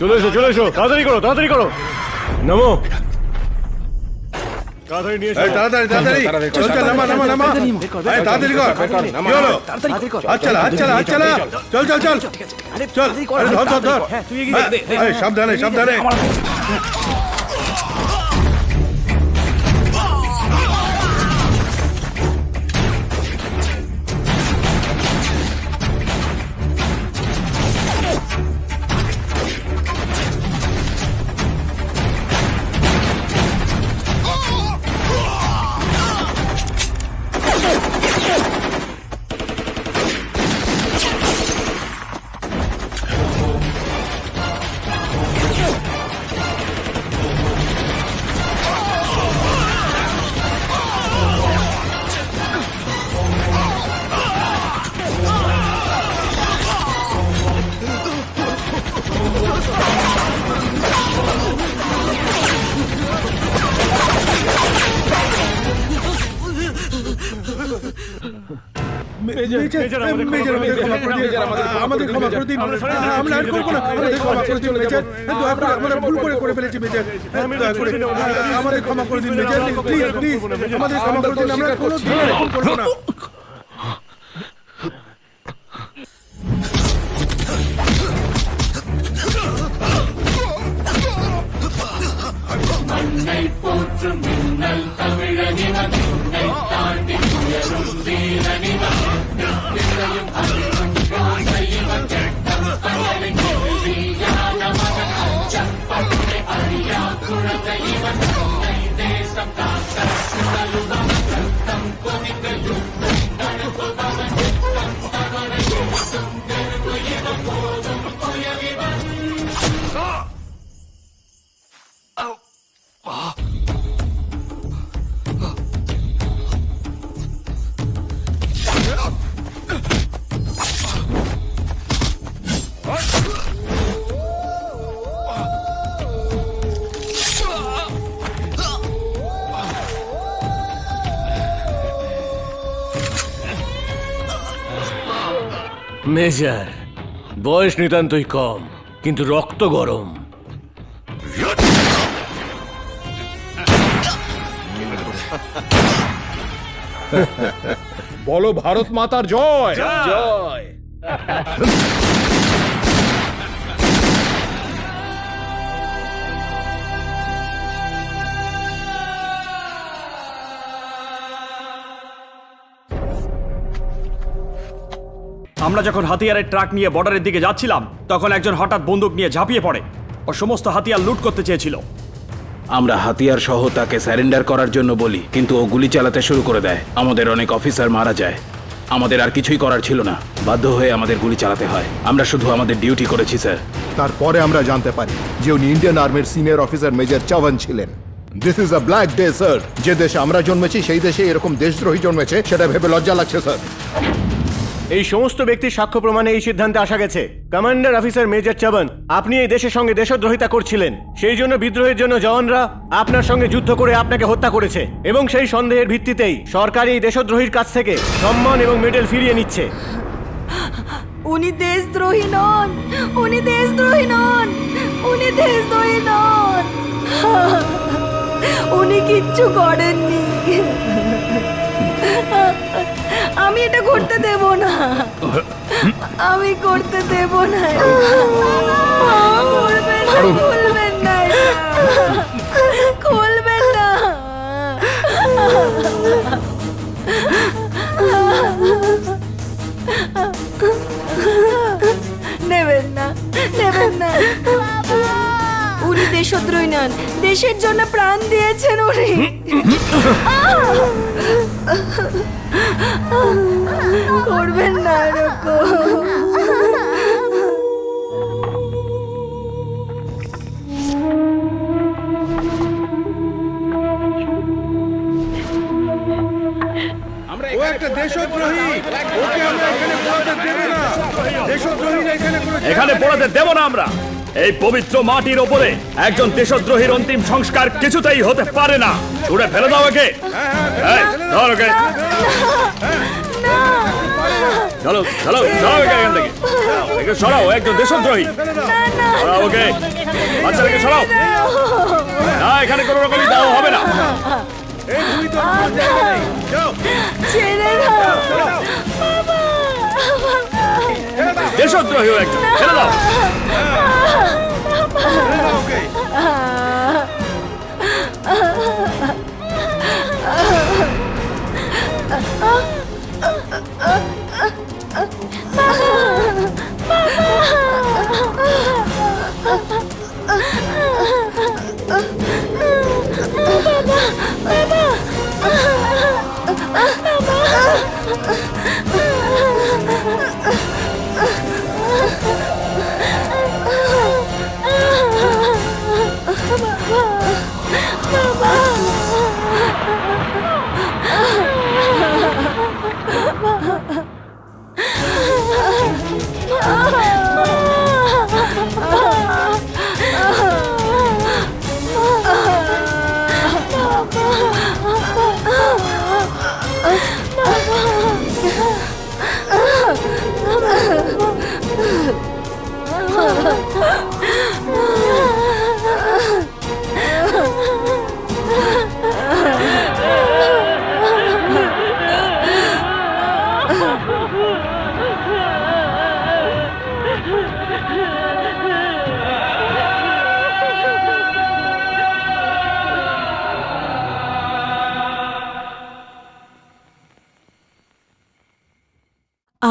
চলে এসো চলে এসো তাড়াতাড়ি করো তাড়াতাড়ি করো। নামো। তাড়াতাড়ি নিয়ে এসো। তাড়াতাড়ি তাড়াতাড়ি। চল চল নামা নামা নামা। এই, তাড়াতাড়ি কর। কি হলো? আচ্ছা আচ্ছা আচ্ছা চল চল চল চল আরে ধর ধর ধর। হ্যাঁ, সাবধানে সাবধানে। আমাদের ক্ষমা করে দিন। আমাদের ক্ষমা করে দিন। আমরা আর করব না। আমাদের ক্ষমা করে দিন মেজর দয়া করে আমরা ভুল করে করে ফেলেছি মেজর দয়া করে আমাদের ক্ষমা করে দিন মেজর প্লিজ প্লিজ আমাদের ক্ষমা করে দিন আমরা কোনো দিন করব না। মেজর বয়স নিতান্তই কম কিন্তু রক্ত গরম। বলো ভারত মাতার জয়। জয়। আমরা যখন হাতিয়ারের ট্রাক নিয়ে বর্ডারের দিকে যাচ্ছিলাম তখন একজন হঠাৎ বন্দুক নিয়ে ঝাঁপিয়ে পড়ে ও সমস্ত হাতিয়ার লুট করতে চেয়েছিল। আমরা হাতিয়ার সহ তাকে স্যারেন্ডার করার জন্য বলি কিন্তু ও গুলি চালাতে শুরু করে দেয়। আমাদের অনেক অফিসার মারা যায়। আমাদের আর কিছুই করার ছিল না। বাধ্য হয়ে আমাদের গুলি চালাতে হয়। আমরা শুধু আমাদের ডিউটি করেছি স্যার। তারপরে আমরা জানতে পারি যে উনি ইন্ডিয়ান আর্মির সিনিয়র অফিসার মেজর চাওয়ান ছিলেন। This is a black day sir যে দেশে আমরা জন্মেছি সেই দেশে এরকম দেশদ্রোহী জন্মেছে সেটা ভেবে লজ্জা লাগছে স্যার এই সমস্ত ব্যক্তির সাক্ষ্য প্রমাণে এই সিদ্ধান্তে আসা গেছে। কমান্ডার অফিসার মেজর চাবান আপনি এই দেশের সঙ্গে দেশদ্রোহিতা করছিলেন। সেই জন্য বিদ্রোহের জন্য জওয়ানরা আপনার সঙ্গে যুদ্ধ করে আপনাকে হত্যা করেছে। এবং সেই সন্দেহের ভিত্তিতেই সরকার এই দেশদ্রোহীর কাছ থেকে সম্মান এবং মেডেল ফিরিয়ে নিচ্ছে। উনি দেশদ্রোহী নন। উনি দেশদ্রোহী নন। উনি দেশদ্রোহী নন। উনি কিচ্ছু করেননি। আমি এটা করতে দেব না। আমি করতে দেব না। না। নন দেশের জন্য প্রাণ দিয়েছেন উনি। করবেন না এরকম ও একটা দেশদ্রোহী। ওকে আমরা এখানে পড়াতে দেব না। দেশদ্রোহীরা এখানে এখানে পড়াতে দেব না আমরা। এই পবিত্র মাটির ওপরে একজন দেশদ্রোহীর অন্তিম সংস্কার কিছুতেই হতে পারে না। ছুড়ে ফেলে দাও একে এই, ধর ওকে। না চলো চলো একে এখান থেকে। একে সরাও একজন দেশদ্রোহী। সরাও ওকে। বাচ্চাটাকে সরাও। না এখানে কোনো রকমই দাও হবে না। ছেড়ে দাও। দেশদ্রোহী একজন। ছেড়ে দাও।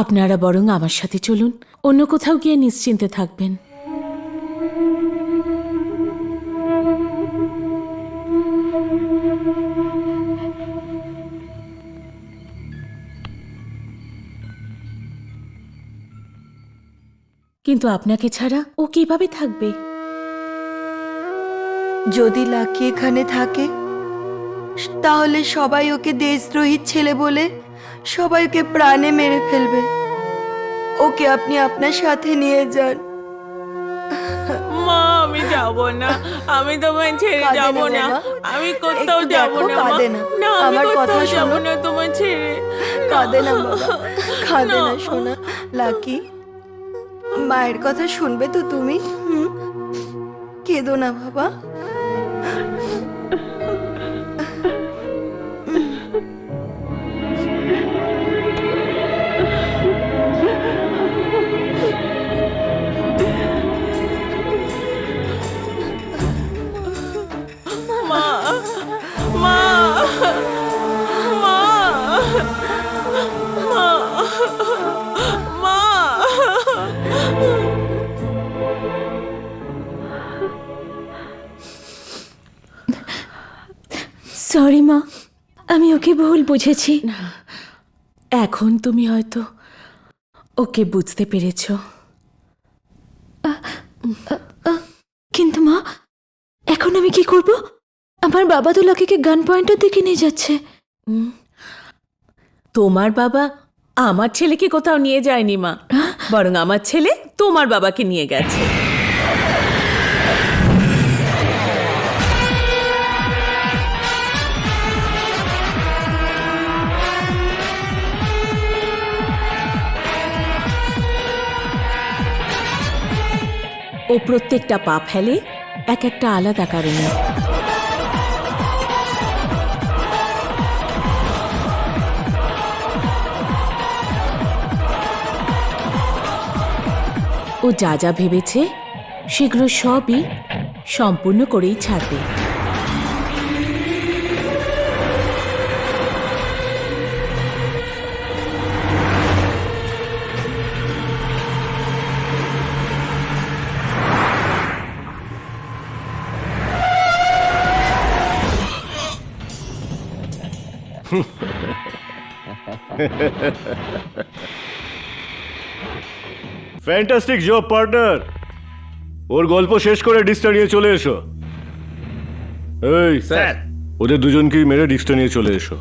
আপনারা বরং আমার সাথে চলুন। অন্য কোথাও গিয়ে নিশ্চিন্তে থাকবেন। কিন্তু আপনাকে ছাড়া ও কীভাবে থাকবে? যদি লাকি এখানে থাকে, তাহলে সবাই ওকে দেশদ্রোহীর ছেলে বলে সবাই ওকে প্রাণে মেরে ফেলবে। ওকে আপনি আপনার সাথে নিয়ে যান। মা আমি যাব না। আমি তোমায় ছেড়ে যাব না। আমি কোথাও যাব না কাঁদে না। আমার কথা শোনো। না তোমায় ছেড়ে। কাঁদে না বাবা। কাঁদে না। সোনা লাকি মায়ের কথা শুনবে তো তুমি? হুম? কেঁদো না বাবা। সরি মা। আমি ওকে ভুল বুঝেছি। এখন তুমি হয়তো ওকে বুঝতে পেরেছ। কিন্তু মা এখন আমি কি করব? আমার বাবা তো লাকিকে গান পয়েন্টের দিকে নিয়ে যাচ্ছে। তোমার বাবা আমার ছেলেকে কোথাও নিয়ে যায়নি মা। বরং আমার ছেলে তোমার বাবাকে নিয়ে গেছে। ও প্রত্যেকটা পা ফেলে এক একটা আলাদা কারণে। ও যা যা ভেবেছে শীঘ্র সবই সম্পূর্ণ করেই ছাড়বে। ফ্যান্টাস্টিক জব পার্টনার ওর গল্প শেষ করে ডিস্কটা নিয়ে চলে এসো। এই স্যার ওদের দুজনকেই মেরে ডিস্কটা নিয়ে চলে এসো।